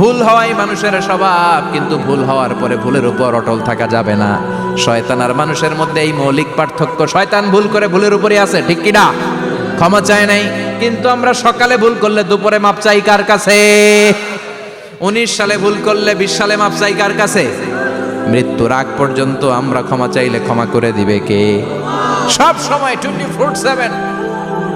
ভুল হওয়াই মানুষের স্বভাব, কিন্তু ভুল হওয়ার পরে ভুলের উপর অটল থাকা যাবে না। শয়তান আর মানুষের মধ্যে এই মৌলিক পার্থক্য, শয়তান ভুল করে ভুলের উপরে আছে, ঠিক কিনা ক্ষমা চায় নাই, কিন্তু আমরা সকালে ভুল করলে দুপুরে মাপ চাই কার কাছে? উনিশ সালে ভুল করলে বিশ সালে মাপ চাই কার কাছে? মৃত্যুর আগ পর্যন্ত আমরা ক্ষমা চাইলে ক্ষমা করে দিবে কে? সব সময় টোয়েন্টি ফোর সেভেন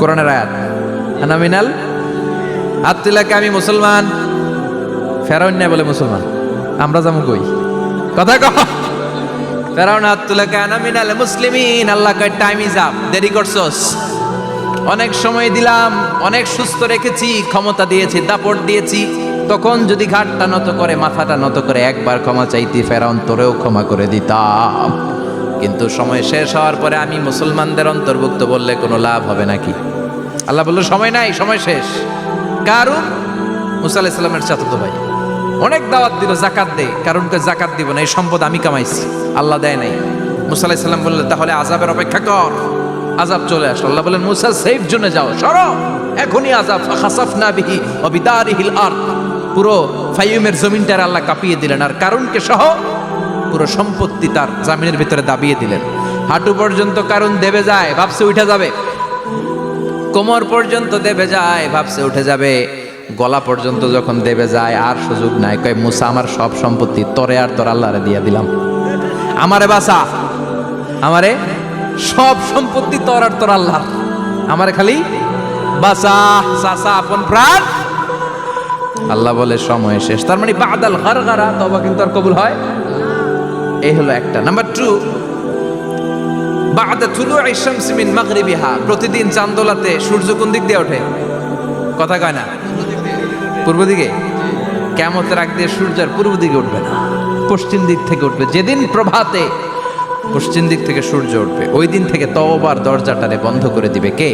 কোরআনের আয়াত। আনামিনাল হাত তুলাকে আমি মুসলমান, ফেরাউন না বলে মুসলমান। আমরা যাব কই? কথা কহ ফেরাউন হাত তুলাকে আনামিনাল মুসলিমিন, আল্লাহ কয় টাইম ইজ আপ দেরি করছস। অনেক সময় দিলাম, অনেক সুস্থ রেখেছি, ক্ষমতা দিয়েছি, দাপট দিয়েছি। তখন যদি ঘাটটা নত করে, মাথাটা নত করে, একবার ক্ষমা চাইতি ফেরাউন, তোরেও ক্ষমা করে দিতাম। কিন্তু সময় শেষ হওয়ার পরে আমি মুসলমানদের অন্তর্ভুক্ত বললে কোনো লাভ হবে নাকি? আল্লাহ বলল, সময় নাই, সময় শেষ। কারণ মুসা আলাইসাল্লামের চাচাতো ভাই। অনেক দাওয়াত দিল, জাকাত দে কারণকে জাকাত দিব না, এই সম্পদ আমি কামাইছি। আল্লাহ দেয় নাই। মুসা আলাইসাল্লাম বললেন তাহলে আজাবের অপেক্ষা কর। আজাব চলে আসলো। আল্লাহ বলেন মুসা সেফ জোনে যাও। সরো। এখনই আজাব খাসাফ না বিহি অবিদারিহিল আর পুরো ফাইমের জমিনটার আল্লাহ কাঁপিয়ে দিলেন। আর কারণকে সহ? পুরো সম্পত্তি তার জামিনের ভিতরে দাবিয়ে দিলেন। হাঁটু পর্যন্ত কারণ দেবে যায়, ভাবছে উঠে যাবে। কোমর পর্যন্ত দেবে যায়, ভাবছে উঠে যাবে। গলা পর্যন্ত যখন দেবে যায়, আর সুযোগ নাই। কয়, মুসা, আমার সব সম্পত্তি তরে আর তোর আল্লাহরে দিয়ে দিলাম। আমারে বাসা আমারে সব সম্পত্তি তোর আর তোর আল্লাহ আমারে খালি বাসা সাসা আপন প্রাণ। আল্লাহ বলে, সময় শেষ। তার মানে বাদাল ঘর গারা তবা কিন্তু আর কবুল হয় এই হলো একটা। নাম্বার টু বাদা তুলু ইশামসি মিন মাগরিবিহা। প্রতিদিন চান্দোলাতে সূর্য কোন দিক দিয়ে ওঠে? কথা কয় না? পূর্ব দিকে? কেমতের আগ দিয়ে সূর্যের পূর্ব দিকে উঠবে না। পশ্চিম দিক থেকে উঠবে। যেদিন প্রভাতে পশ্চিম দিক থেকে সূর্য উঠবে, ওই দিন থেকে তওবার দরজাটারে বন্ধ করে দিবে কে?